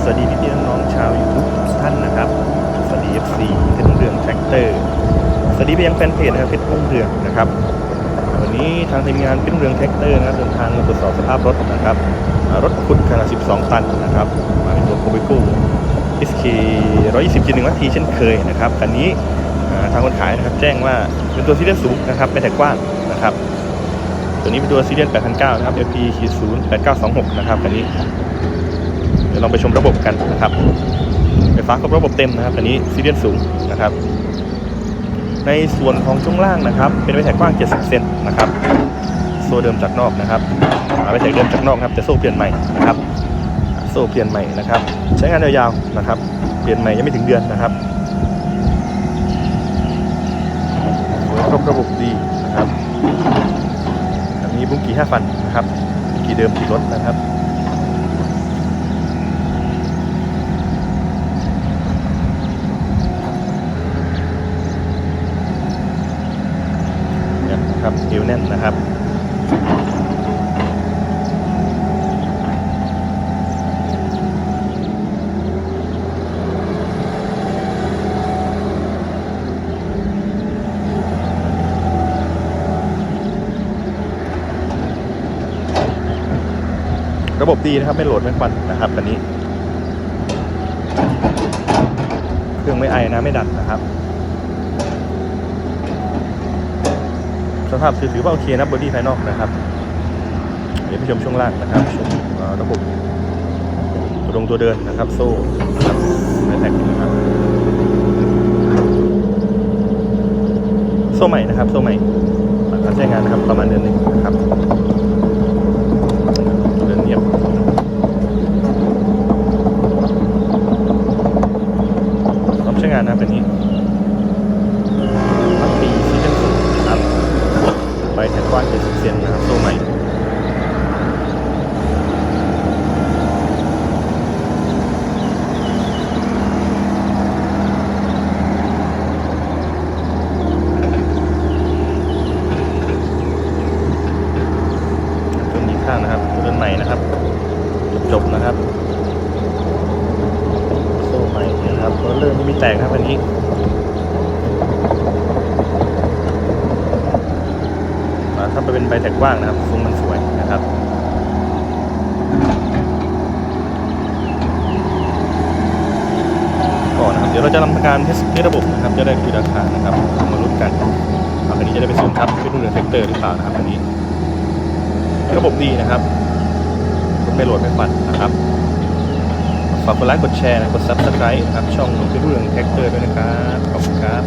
สวัสดีพี่พี่น้องชาวยูทูบทุกท่านนะครับ สวัสดี FC เพชรรุ่งเรืองแท็กเตอร์ สวัสดีไปยังแฟนเพจนะครับเพชรรุ่งเรืองนะครับ วันนี้ทางทีมงานเพชรเรืองแท็กเตอร์นะครับเดินทางมาตรวจสอบสภาพรถนะครับ รถขุดขนาด 12 ตันนะครับ มาเป็นตัวโคบิโก้ SK 120 1 วัตทีเช่นเคยนะครับคันนี้ทางคนขายนะครับแจ้งว่าเป็นตัวซีเรียสสูงนะครับไม่แต่กว้างนะครับตัวนี้เป็นตัวซีเรียส8,900 นะครับ FP 0 8926 นะครับคันนี้ ลองไปชมระบบกันนะครับไฟฟ้าครบระบบเต็มนะครับอันนี้ซีเรียสสูงนะครับ ในส่วนของช่วงล่างนะครับ เป็นไวแท็กกว้าง 70 เซนนะครับ โซ่เดิมจากนอกนะครับอ่าไวแท็กเดิมจากนอกครับแต่โซ่เปลี่ยนใหม่นะครับ โซ่เปลี่ยนใหม่นะครับ ใช้งานยาวๆนะครับ เปลี่ยนใหม่ยังไม่ถึงเดือนนะครับครบระบบดีนะครับมีบุ้งกี่ห้าฟันนะครับกี่เดิมที่รถนะครับ เนะครับเอวแน่นนะครับระบบดีนะครับ ไม่โหลดไม่ควันนะครับคันนี้ เครื่องไม่ไอนะไม่ดันนะครับ สภาพถือว่าโอเคนะบอดี้ภายนอกนะครับเดี๋ยวไปชมช่วงล่างนะครับชมระบบตัวลงตัวเดินนะครับ โซ่ครับไม้แท็กนะครับโซ่ใหม่นะครับโซ่ใหม่หลังการใช้งานนะครับประมาณเดือนหนึ่งนะครับเดินเงียบพร้อมใช้งานนะครับอันนี้ตั้งปีซีซั่นสูงนะครับ ใบแทนกว้าง70เซนนะครับโซ่ใหม่ตัวนี้ข้างนะครับตัวเดินใหม่นะครับ จบๆนะครับโซ่ใหม่นะครับรถเริ่มไม่มีแตกครับอันนี้ อ่า ถ้าไปเป็นใบแตกกว้างนะครับซุ้มมันสวยนะครับก่อนนะครับเดี๋ยวเราจะทำการเทสระบบนะครับ จะได้คุยราคานะครับมาลุ้นกันวันนี้จะได้ไปซูมทับเป็นรุ่นเรือนแท็กเตอร์หรือเปล่านะครับคันนี้ ระบบดีนะครับไม่โหลดไม่ฟันนะครับฝากกดไลค์กดแชร์นะกดซับสไครต์นะครับช่องเป็นรุ่นเรือนแท็กเตอร์ด้วยนะครับขอบคุณครับ